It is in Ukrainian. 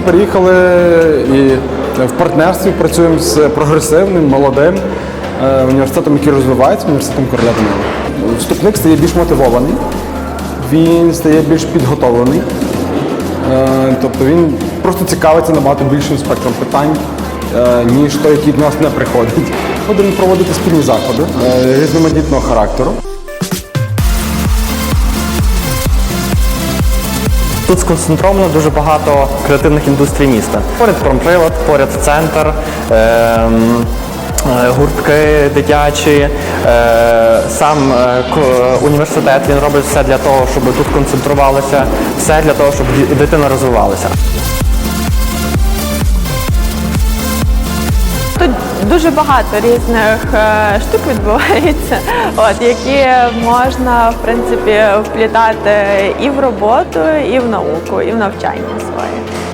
переїхали і в партнерстві працюємо з прогресивним, молодим е, університетом, який розвивається, університетом короля. Вступник стає більш мотивований, він стає більш підготовлений. Е, Тобто він просто цікавиться набагато більшим спектром питань, е, ніж той, який до нас не приходить. Будемо проводити спільні заходи різноманітного характеру. Тут сконцентровано дуже багато креативних індустрій міста. Поряд промприлад, поряд центр, ем, е, гуртки дитячі, е, сам е, університет він робить все для того, щоб тут концентрувалося, все для того, щоб дитина розвивалася. Дуже багато різних е, штук відбувається, от, які можна в принципі вплітати і в роботу, і в науку, і в навчання своє.